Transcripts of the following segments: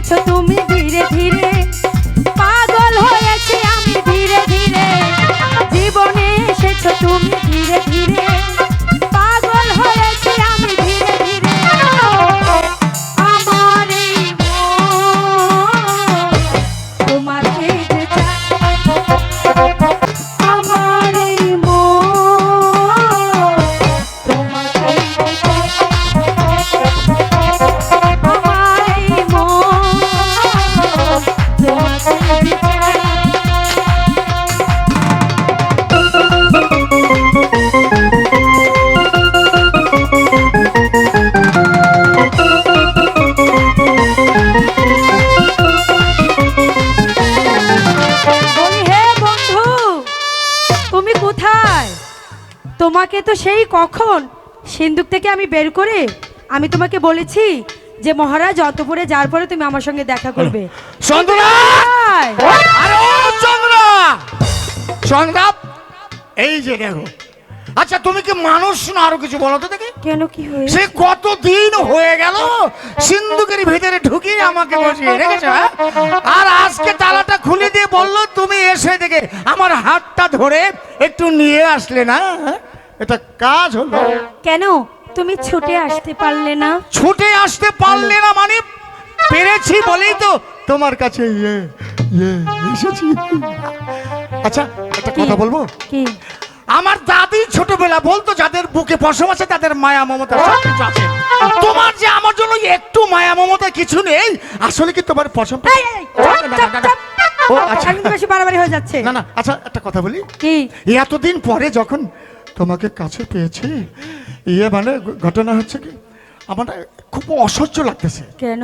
করেছ তুমি তোমাকে তো সেই কখন সিন্দুক থেকে আমি বের করে আমি তোমাকে বলেছি যে মহারাজ অন্তপুরে যাওয়ার পরে তুমি আমার সঙ্গে দেখা করবে। চন্দ্রা! কোথায়? আরে চন্দ্রা! চন্দ্রা এই যে দেখো। আচ্ছা তুমি কি মানুষ না আরও কিছু বলো তো দেখি? কেন কি হয়েছে? সে কতদিন হয়ে গেল? সিন্ধুকের ভিতরে ঢুকিয়ে আমাকে বসিয়ে রেখেছো হ্যাঁ? আর আজকে তালাটা খুলে দিয়ে বলল তুমি এসে দেখে আমার হাতটা ধরে একটু নিয়ে আসলে না হ্যাঁ? এটা কাজ হলো। কেন? তুমি ছুটে আসতে পারলে না। ছুটে আসতে পারলে না মানে পেরেছি বলেই তো তোমার কাছে ইয়ে ইয়ে এসেছি। আচ্ছা একটা কথা বলব? কি? আমার দাদি ছোটবেলা বলতো যাদের বুকে পশম আছে তাদের মায়া মমতা সব কিছু আছে। তোমার যে আমার জন্য একটু মায়া মমতা কিছু নেই আসলে কি তোমার পশম চুপ। ও আচ্ছা। বেশি বাড়াবাড়ি হয়ে যাচ্ছে। না না আচ্ছা একটা কথা বলি। কি? এতদিন পরে যখন তোমাকে কাছে পেয়েছি ইয়ে মানে ঘটনা হচ্ছে কি? আমার খুব অসহ্য লাগতেছে। কেন?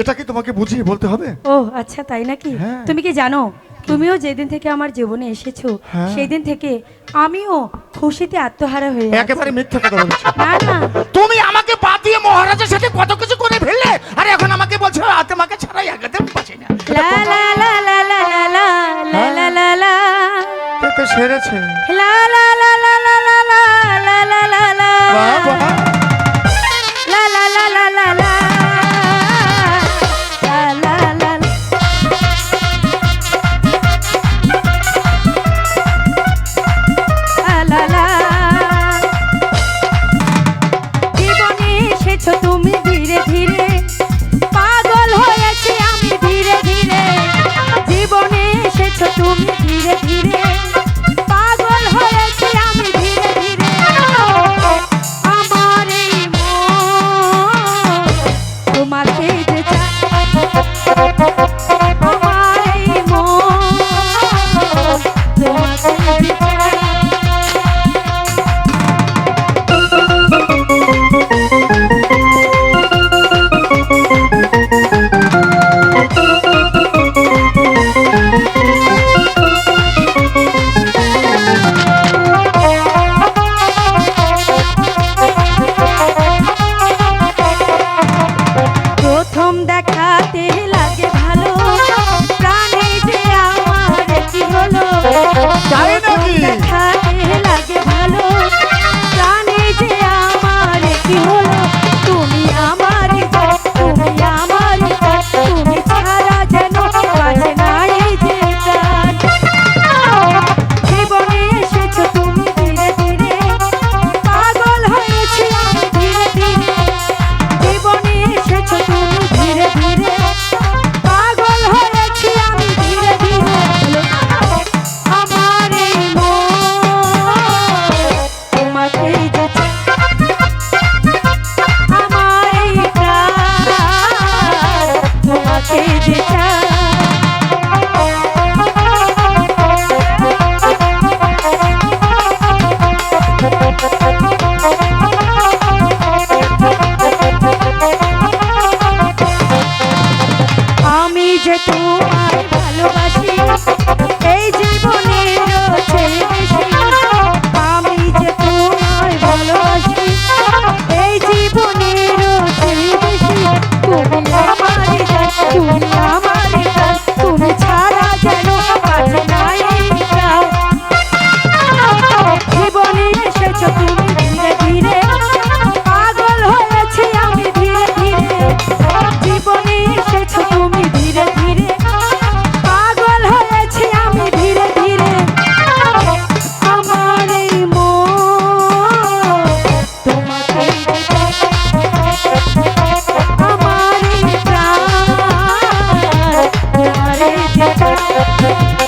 এটা কি তোমাকে বুঝিয়ে বলতে হবে? ও আচ্ছা তাই নাকি? হ্যাঁ। তুমি কি জানো তুমিও যেদিন থেকে আমার জীবনে এসেছ হ্যাঁ। সেই দিন থেকে আমিও খুশিতে আত্মহারা হয়ে। একেবারে মিথ্যা কথা বলছো। না না। তুমি আমাকে বাদ দিয়ে মহারাজের সাথে কত কিছু করে ফেললে? আর এখন আমাকে বলছো আর তোমাকে ছাড়াই আগাতে পারছি না। লা লা লা লা লা লা লা লা লা লা লা। তো সেরেছে। Música